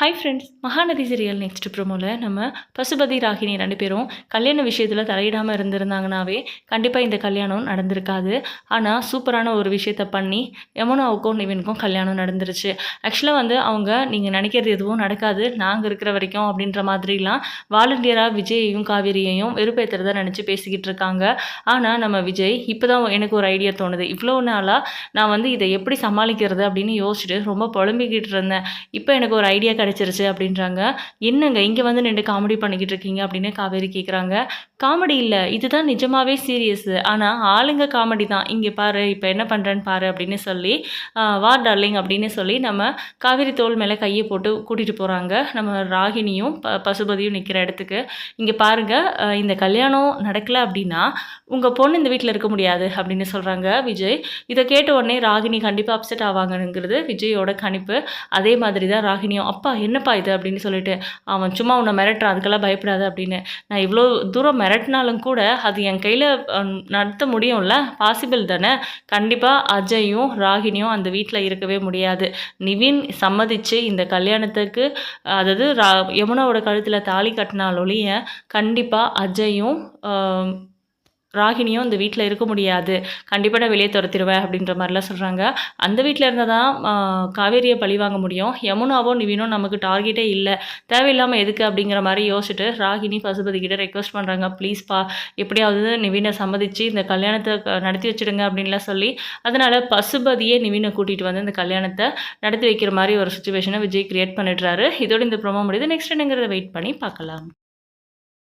Hi friends Mahanadi serial next ப்ரோமோவில் நம்ம பசுபதி ராகினி ரெண்டு பேரும் கல்யாண விஷயத்தில் தலையிடாமல் இருந்திருந்தாங்கனாவே கண்டிப்பாக இந்த கல்யாணம் நடந்திருக்காது. ஆனால் சூப்பரான ஒரு விஷயத்த பண்ணி யமுனாவுக்கும் நிவினுக்கும் கல்யாணம் நடந்துருச்சு. ஆக்சுவலாக வந்து அவங்க நீங்கள் நினைக்கிறது எதுவும் நடக்காது. நாங்கள் இருக்கிற வரைக்கும் அப்படின்ற மாதிரிலாம் வாலண்டியராக விஜயையும் காவேரியையும் வெறுப்பேற்றுறதை நினச்சி பேசிக்கிட்டு இருக்காங்க. ஆனால் நம்ம விஜய் இப்போ தான் எனக்கு ஒரு ஐடியா தோணுது. இவ்வளோ நாளாக நான் வந்து இதை எப்படி சமாளிக்கிறது அப்படின்னு யோசிச்சுட்டு ரொம்ப புலம்பிக்கிட்டு இருந்தேன். இப்போ எனக்கு ஒரு ஐடியா கிடச்சிருச்சு அப்படின்றாங்க. என்னங்க இங்கே வந்து நின்று காமெடி பண்ணிக்கிட்டு இருக்கீங்க அப்படின்னு காவேரி கேட்குறாங்க காமெடி இல்லை இதுதான் நிஜமாவே சீரியஸு ஆனால் ஆளுங்க காமெடி தான். இங்கே பாரு இப்போ என்ன பண்ணுறேன்னு பாரு அப்படின்னு சொல்லி வா டார்லிங் அப்படின்னு சொல்லி நம்ம காவேரி தோல் மேலே கையை போட்டு கூட்டிகிட்டு போகிறாங்க நம்ம ராகினியும் ப பசுபதியும் நிற்கிற இடத்துக்கு. இங்கே பாருங்கள் இந்த கல்யாணம் நடக்கலை அப்படின்னா உங்கள் பொண்ணு இந்த வீட்டில் இருக்க முடியாது அப்படின்னு சொல்கிறாங்க விஜய். இதை கேட்ட உடனே ராகினி கண்டிப்பாக அப்செட் ஆவாங்கங்கிறது விஜயோட கணிப்பு. அதே மாதிரி தான் ராகினியும் அப்பா என்னப்பா இது அப்படின்னு சொல்லிட்டு அவன் சும்மா உன்னை மிரட்டுறான் அதுக்கெல்லாம் பயப்படாத அப்படின்னு. நான் இவ்வளோ தூரம் மிரட்டினாலும் கூட அது என் கையில் நடத்த முடியும்ல? பாசிபிள் தானே? கண்டிப்பாக அஜயும் ராகினியும் அந்த வீட்டில் இருக்கவே முடியாது. நிவின் சம்மதிச்சு இந்த கல்யாணத்துக்கு அதாவது ரா யமுனாவோட கழுத்தில் தாலி கட்டினாலொழிய கண்டிப்பாக அஜயும் ராகினியும் இந்த வீட்டில் இருக்க முடியாது. கண்டிப்பாக நான் வெளியே துரத்திடுவேன் அப்படின்ற மாதிரிலாம் சொல்கிறாங்க அந்த வீட்டில் இருந்தால் தான் காவேரியை பழி வாங்க முடியும். யமுனாவோ நிவினும் நமக்கு டார்கெட்டே இல்லை. தேவையில்லாமல் எதுக்கு அப்படிங்கிற மாதிரி யோசிச்சுட்டு ராகினி பசுபதி கிட்டே ரெக்வஸ்ட் பண்ணுறாங்க ப்ளீஸ்ப்பா எப்படியாவது நிவினை சம்மதிச்சு இந்த கல்யாணத்தை நடத்தி வச்சிடுங்க அப்படின்லாம் சொல்லி அதனால் பசுபதியே நிவினை கூட்டிகிட்டு வந்து இந்த கல்யாணத்தை நடத்தி வைக்கிற மாதிரி ஒரு சுச்சுவேஷனை விஜய் கிரியேட் பண்ணிடுறாரு. இதோட இந்த ப்ரோமோ முடியுது. நெக்ஸ்ட் என்னங்கிறத வெயிட் பண்ணி பார்க்கலாம்.